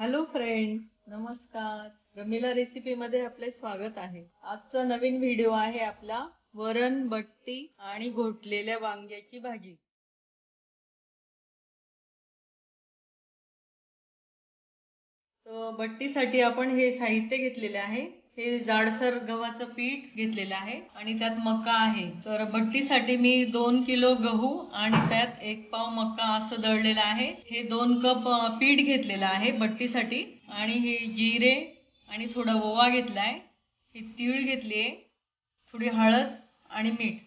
Hello friends नमस्कार. Ramila recipe मध्ये आपले स्वागत आहे. आजचा नवीन व्हिडिओ आहे आपला वरण बट्टी आणि घोटलेल्या वांग्याची भाजी. तर बट्टीसाठी आपण हे साहित्य घेतलेले आहे. हे जाडसर गव्हाचं पीठ घेतलेलं आहे आणि त्यात मका आहे. तर भट्टीसाठी मी दोन किलो गहू आणि त्यात एक पाव मका असं दळलेलं आहे. हे दोन कप पीठ घेतलेलं आहे भट्टीसाठी आणि हे जिरे आणि थोडा ओवा घेतला आहे ही तीळ घेतली आहे थोडी हळद आणि मीठ.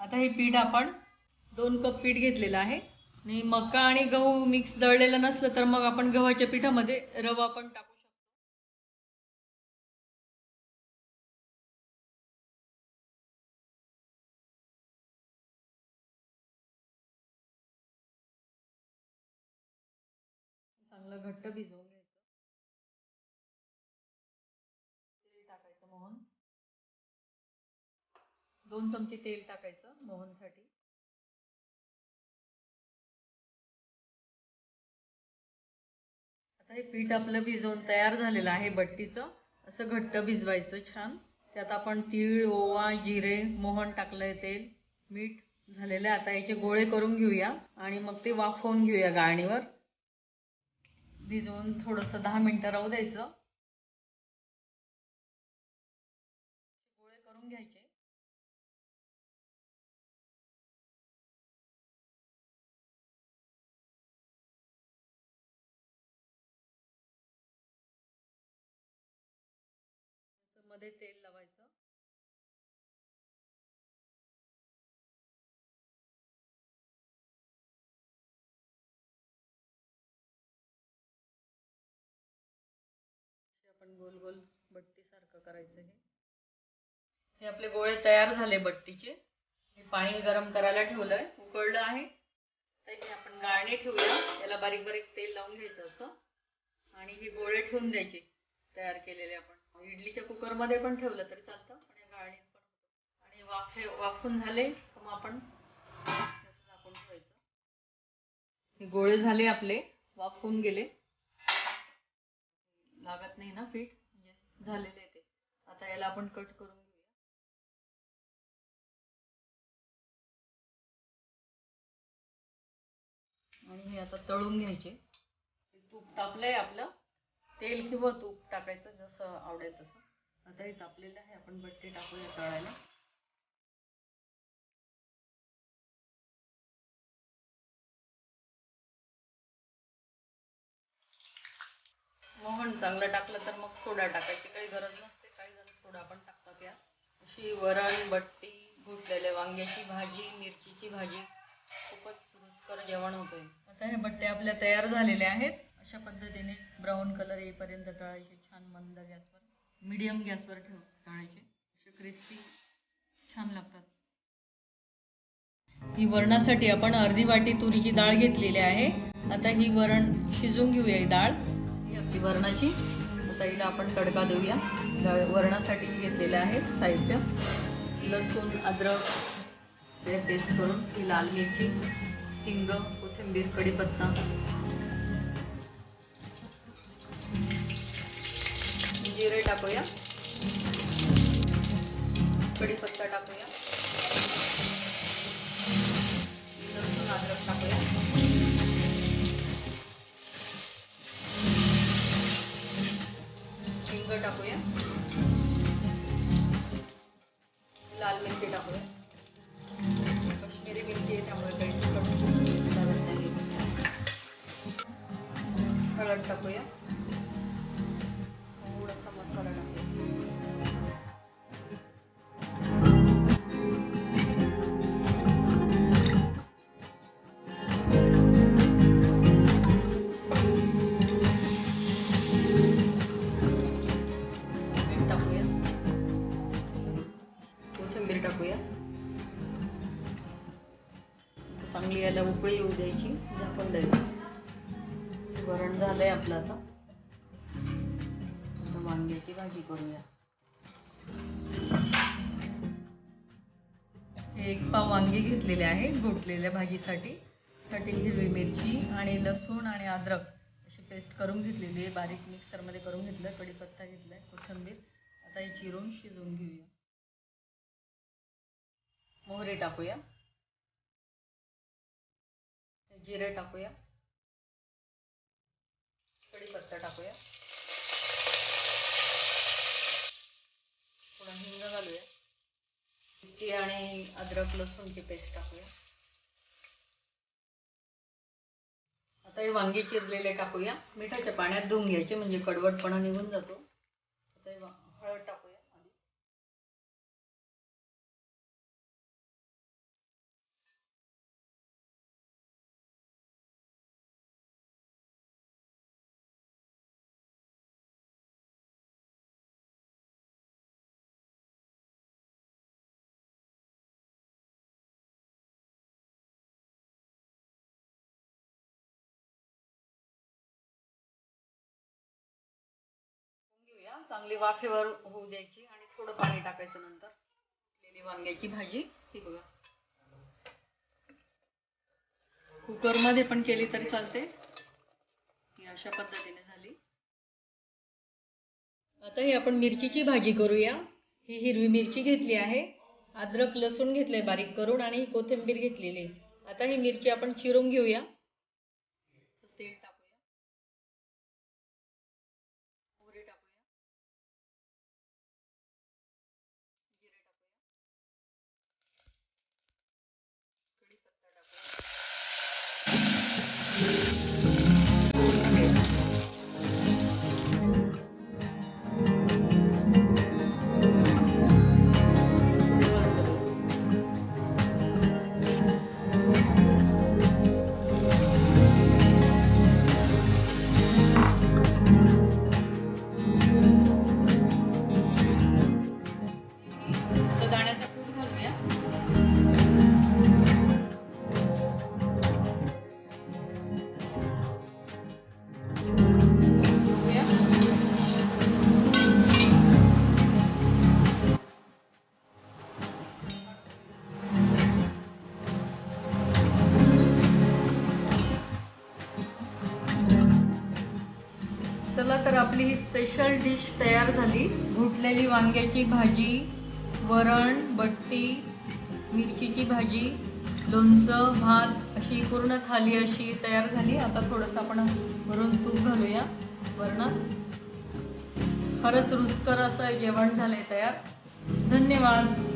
आता हे पीठ आपण दोन कप पीठ घेतलेलं आहे. आणि मका आणि गहू मिक्स दळलेलं नसलं तर मग आपण गव्हाच्या पिठामध्ये रवा पण टाकू चांगलं घट्ट भिजवून घ्यायचं. तेल टाकायचं मोहन. दोन चमचे तेल टाकायचं मोहनसाठी. आता हे पीठ आपलं भिजवून तयार झालेलं आहे बट्टीचं. असं घट्ट भिजवायचं छान. त्यात आपण तीळ ओवा जिरे मोहन टाकलंय तेल मीठ झालेलं आहे. आता याचे गोळे करून घेऊया आणि मग ते वाफवून घेऊया गाळणीवर. भिजवून थोडंसं दहा मिनटं राहू द्यायचं. गोळे करून घ्यायचे. मध्ये तेल लावायचं. आपण गोल गोल बट्टी सारखं करायचं हे. हे आपले गोळे तयार झाले बट्टीचे. हे पाणी गरम करायला ठेवलंय. उकळलं आहे. तर हे आपण गाळणे ठेवूया. याला बारीक बारीक तेल लावून घ्यायचं असं. आणि हे गोळे ठेवून द्यायचे. तयार केलेले आपण. इडलीच्या कुकरमध्ये पण ठेवलं तरी चालतं. पण या गाळणीत पण आणि वाफे वाफून झाले. मग आपण झाकून ठेवायचं. हे गोळे झाले आपले. वाफून गेले. लागत नाही ना पीठ म्हणजे झालेले आहे ते. आता याला आपण कट करून घेऊया. आणि हे आता तळून घ्यायचे. तूप तापलंय आपलं. तेल किंवा तूप टाकायचं जसं आवडेल तसं. आता हे तापलेलं आहे आपण बट्टी टाकूया तळायला. चांगलं टाकलं तर मग सोडा टाकायची. काही गरज नसते काही जण सोडा पण टाकतात या अशी वरण बट्टी घुटलेल्या वांग्याची भाजी मिरचीची भाजी खूपच रुचकर जेवण होतंय. आता हे बट्टे आपल्या तयार झालेले आहेत. अशा पद्धतीने ब्राऊन कलर येईपर्यंत तळायचे छान मंद गॅसवर मिडियम गॅसवर ठेव तळायचे. असे क्रिस्पी छान लागतात. ही वरणासाठी आपण अर्धी वाटी तुरीची डाळ घेतलेली आहे. आता ही वरण शिजून घेऊया ही डाळ. ही वरणाची. आता हिला आपण तडका देऊया. वरणासाठी घेतलेलं आहे साहित्य. लसूण अद्रक ते पेस्ट करून ही लाल मिरची हिंग कोथिंबीर कढीपत्ता. जिरे टाकूया. कढीपत्ता टाकूया. लाल मिरची चांगली याला उकळी येऊ द्यायची झाकून द्यायचं. वरण झालंय आपलं आता. आता वांग्याची भाजी करूया. हे एक पाव वांगे घेतलेले आहे घोटलेल्या भाजीसाठी. साठी हिरवी मिरची आणि लसूण आणि अद्रक अशी पेस्ट करून घेतलेली आहे. बारीक मिक्सरमध्ये करून घेतलं कढीपत्ता घेतलाय कोथिंबीर. आता हे चिरून शिजवून घेऊया. मोहरी टाकूया. जिरे टाकूया. कढीपत्ता टाकूया. थोडा हिंग घालूया. मिरची आणि अद्रक लसूणची पेस्ट टाकूया. आता हे वांगे चिरलेले टाकूया. मिठाच्या पाण्यात धुवून घ्यायचे म्हणजे कडवटपणा निघून जातो. आता हळद टाकू चांगली वाफेवर होऊ द्यायची आणि थोडं पाणी टाकायचं नंतर. केलेली वांग्याची भाजी ही बघा. कुकरमध्ये पण केली तरी चालते. ही अशा पद्धतीने झाली. आता ही आपण मिरचीची भाजी करूया. ही हिरवी मिरची घेतली आहे. अद्रक लसूण घेतलंय बारीक करून आणि कोथिंबीर घेतलेली आता ही मिरची आपण चिरून घेऊया. चला तर आपली ही स्पेशल डिश तयार झाली. घुटलेली वांग्याची भाजी वरण बट्टी मिरचीची भाजी लोणचं भात अशी पूर्ण थाली अशी तयार झाली. आता थोडंसं आपण भरून तूप घालूया. वरणात खरंच रुचकर असं जेवण झालंय तयार. धन्यवाद.